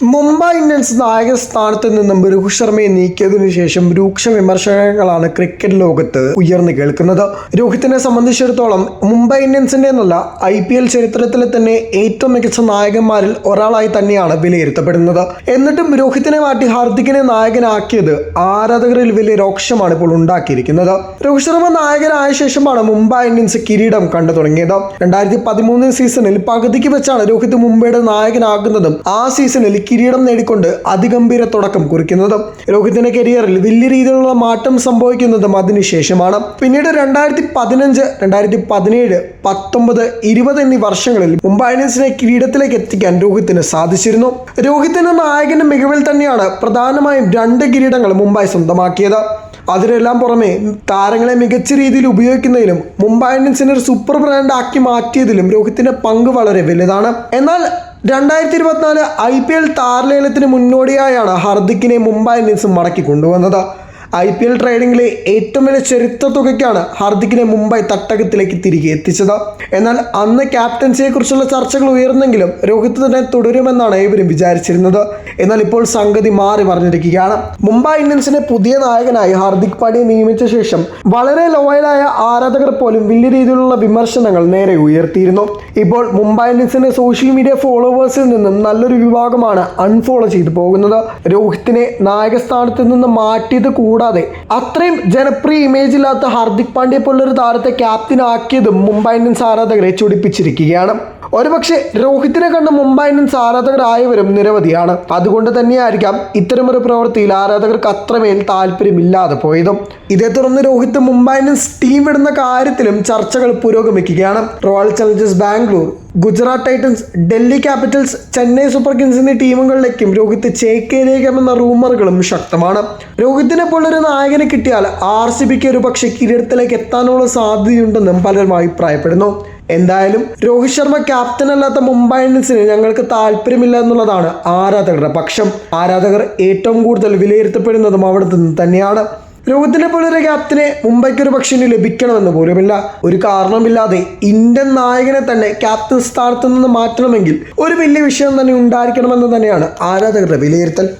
Mumbai Indians നായക സ്ഥാനത്ത് നിന്നും രോഹിത് ശർമ്മയെ നീക്കിയതിനു ശേഷം രൂക്ഷ വിമർശനങ്ങളാണ് ക്രിക്കറ്റ് ലോകത്ത് ഉയർന്നു കേൾക്കുന്നത്. രോഹിത്തിനെ സംബന്ധിച്ചിടത്തോളം മുംബൈ ഇന്ത്യൻസിന്റെ എന്നല്ല ഐ പി എൽ ചരിത്രത്തിലെ തന്നെ ഏറ്റവും മികച്ച നായകന്മാരിൽ ഒരാളായി തന്നെയാണ് വിലയിരുത്തപ്പെടുന്നത്. എന്നിട്ടും രോഹിത്തിനെ മാറ്റി ഹാർദിക്കിനെ നായകനാക്കിയത് ആരാധകരിൽ വലിയ രോക്ഷമാണ് ഇപ്പോൾ ഉണ്ടാക്കിയിരിക്കുന്നത്. രോഹിത് ശർമ്മ നായകനായ ശേഷമാണ് മുംബൈ ഇന്ത്യൻസ് കിരീടം കണ്ടു തുടങ്ങിയത്. രണ്ടായിരത്തി പതിമൂന്ന് സീസണിൽ പകുതിക്ക് വെച്ചാണ് രോഹിത് മുംബൈയുടെ നായകനാകുന്നതും ആ സീസണിൽ കിരീടം നേടിക്കൊണ്ട് അതിഗംഭീര തുടക്കം കുറിക്കുന്നതും. രോഹിത്തിന്റെ കരിയറിൽ വലിയ രീതിയിലുള്ള മാറ്റം സംഭവിക്കുന്നതും അതിനുശേഷമാണ് പിന്നീട് രണ്ടായിരത്തി പതിനഞ്ച് രണ്ടായിരത്തി പതിനേഴ് പത്തൊമ്പത് ഇരുപത് എന്നീ വർഷങ്ങളിൽ മുംബൈ ഇന്ത്യൻസിനെ കിരീടത്തിലേക്ക് എത്തിക്കാൻ രോഹിത്തിന് സാധിച്ചിരുന്നു. രോഹിത്തിന്റെ നായകന്റെ മികവിൽ തന്നെയാണ് പ്രധാനമായും രണ്ട് കിരീടങ്ങൾ മുംബൈ സ്വന്തമാക്കിയത്. അതിനെല്ലാം പുറമെ താരങ്ങളെ മികച്ച രീതിയിൽ ഉപയോഗിക്കുന്നതിലും മുംബൈ ഇന്ത്യൻസിനെ ഒരു സൂപ്പർ ബ്രാൻഡ് ആക്കി മാറ്റിയതിലും രോഹിത്തിന്റെ പങ്ക് വളരെ വലുതാണ്. എന്നാൽ രണ്ടായിരത്തി ഇരുപത്തിനാല് ഐ പി എൽ താരലേലത്തിന് മുന്നോടിയായാണ് ഹർദിക്കിനെ മുംബൈ ഇന്ത്യൻസ് മടക്കി കൊണ്ടുവന്നത്. ഐ പി എൽ ട്രേഡിംഗിലെ ഏറ്റവും വലിയ ചരിത്ര തുകയ്ക്കാണ് ഹാർദിക്കിനെ മുംബൈ തട്ടകത്തിലേക്ക് തിരികെ എത്തിച്ചത്. എന്നാൽ അന്ന് ക്യാപ്റ്റൻസിയെ കുറിച്ചുള്ള ചർച്ചകൾ ഉയർന്നെങ്കിലും രോഹിത് തന്നെ തുടരുമെന്നാണ് ഏവരും വിചാരിച്ചിരുന്നത്. എന്നാൽ ഇപ്പോൾ സംഗതി മാറി പറഞ്ഞിരിക്കുകയാണ് മുംബൈ ഇന്ത്യൻസിനെ പുതിയ നായകനായി ഹാർദിക് പാണ്ഡ്യ നിയമിച്ച ശേഷം വളരെ ലോയലായ ആരാധകർ പോലും വലിയ രീതിയിലുള്ള വിമർശനങ്ങൾ നേരെ ഉയർത്തിയിരുന്നു. ഇപ്പോൾ മുംബൈ ഇന്ത്യൻസിന്റെ സോഷ്യൽ മീഡിയ ഫോളോവേഴ്സിൽ നിന്നും നല്ലൊരു വിഭാഗമാണ് അൺഫോളോ ചെയ്തു പോകുന്നത്. രോഹിത്തിനെ നായകസ്ഥാനത്ത് നിന്ന് മാറ്റിയത് കൂടാതെ അത്രയും ജനപ്രിയ ഇമേജ് ഇല്ലാത്ത ഹാർദിക് പാണ്ഡ്യ പോലുള്ളൊരു താരത്തെ ക്യാപ്റ്റൻ ആക്കിയതും മുംബൈ ഇന്ത്യൻസ് ആരാധകരെ ചൊടിപ്പിച്ചിരിക്കുകയാണ്. ഒരുപക്ഷെ രോഹിത്തിനെ കണ്ട് മുംബൈ ഇന്ത്യൻസ് ആരാധകരായവരും നിരവധിയാണ്. അതുകൊണ്ട് തന്നെയായിരിക്കാം ഇത്തരമൊരു പ്രവൃത്തിയിൽ ആരാധകർക്ക് അത്രമേൽ താല്പര്യമില്ലാതെ പോയതും. ഇതേ തുടർന്ന് രോഹിത് മുംബൈ ഇന്ത്യൻസ് ടീം വിടുന്ന കാര്യത്തിലും ചർച്ചകൾ പുരോഗമിക്കുകയാണ്. Royal Challengers Bangalore Gujarat Titans Delhi Capitals Chennai Super Kings എന്നീ ടീമുകളിലേക്കും രോഹിത് ചേക്കേലേക്കാമെന്ന റൂമറുകളും ശക്തമാണ്. രോഹിത്തിനെ പോലൊരു നായകനെ കിട്ടിയാൽ ആർ സി ബിക്ക് ഒരു പക്ഷേ കിരീടത്തിലേക്ക് എത്താനുള്ള സാധ്യതയുണ്ടെന്നും പലരും അഭിപ്രായപ്പെടുന്നു. എന്തായാലും രോഹിത് ശർമ്മ ക്യാപ്റ്റൻ അല്ലാത്ത മുംബൈ ഇന്ത്യൻസിന് ഞങ്ങൾക്ക് താല്പര്യമില്ല എന്നുള്ളതാണ് ആരാധകരുടെ പക്ഷം. ആരാധകർ ഏറ്റവും കൂടുതൽ വിലയിരുത്തപ്പെടുന്നതും അവിടെ നിന്ന് തന്നെയാണ്. രോഹിത്തിനെ പോലൊരു ക്യാപ്റ്റനെ മുംബൈക്ക് ഒരു പക്ഷേ ലഭിക്കണമെന്ന് പോലുമില്ല. ഒരു കാരണമില്ലാതെ ഇന്ത്യൻ നായകനെ തന്നെ ക്യാപ്റ്റൻ സ്ഥാനത്ത് നിന്ന് മാറ്റണമെങ്കിൽ ഒരു വലിയ വിഷയം തന്നെ ഉണ്ടായിരിക്കണമെന്ന് തന്നെയാണ് ആരാധകരുടെ വിലയിരുത്തൽ.